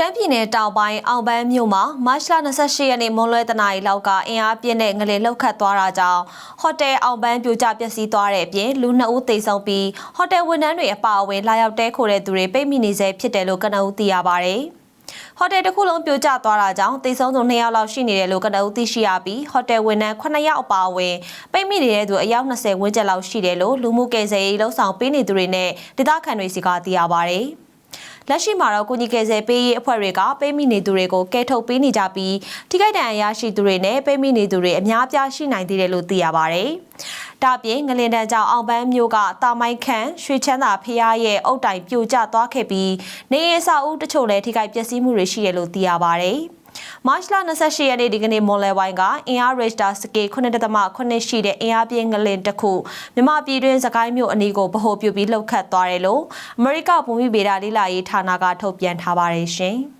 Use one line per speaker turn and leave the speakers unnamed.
ရှမ်းပြည်နယ်တောင်ပိုင်းအောင်ပန်းမြို့မှာမတ်လ28ရက်နေ့မွန်းလွဲတနာရီလောက်ကအင်အားပြင်းတဲ့ငလင်လှုပ်ခတ်သွားတာကြောင့်ဟိုတယ်အောင်ပန်းပြိုကျပျက်စီးသွားတဲ့အပြင်လူနှစ်ဦးသေဆုံးပြီးဟိုတယ်ဝန်ထမ်းတွေအပါအဝင်လာရောက်တဲခိုတဲ့သူတွေပိတ်မိနေဆဲဖြစ်တယ်လို့ကနဦးသိရပါဗျ။ဟိုတယ်တစ်ခုလုံးပြိုကျသွားတာကြောင့်သေဆုံးသူ2ယောက်လောက်ရှိနေတယ်လို့ကနဦးသိရှိရပြီးဟိုတယ်ဝန်ထမ်း9ယောက်အပါအဝင်ပိတ်မိနေတဲ့သူအယောက်20ဝန်းကျင်လောက်ရှိတယ်လို့လူမှုကယ်ဆယ်ရေးလှုပ်ဆောင်ပေးနေသူတွေနဲ့ဒေသခံတွေစီကသိရပါဗျ။ လက်ရှိမှာတော့ကုညီကယ်ဆယ်ပေးရေးအဖွဲ့တွေကပေးမိနေသူတွေကိုကယ်ထုတ်ပေးနေကြပြီးထိခိုက်ဒဏ်ရာရရှိသူတွေနဲ့ပေးမိနေသူတွေအများအပြားရှိနိုင်သေးတယ်လို့သိရပါဗျ။ဒါ့အပြင်ငလင်တန်းကြောင့်အောင်ပန်းမျိုးကတာမိုင်ခန့်ရွှေချမ်းသာဖျားရဲ့အုတ်တိုင်ပြိုကျသွားခဲ့ပြီးနေရစာဦးတချို့လည်းထိခိုက်ပျက်စီးမှုတွေရှိတယ်လို့သိရပါဗျ။ မတ်လ28ရက်နေ့ဒီကနေ့မွန်လယ်ပိုင်းကအင်အားရစ်တာစကေ9.8ရှိတဲ့အင်အားပြင်းငလင်တစ်ခုမြမပြည်တွင်းစကိုင်းမြို့အနီးကိုဗဟိုပြုပြီးလှုပ်ခတ်သွားတယ်လို့အမေရိကဘူမိဗေဒလေးလာရေးဌာနကထုတ်ပြန်ထားပါတယ်ရှင်။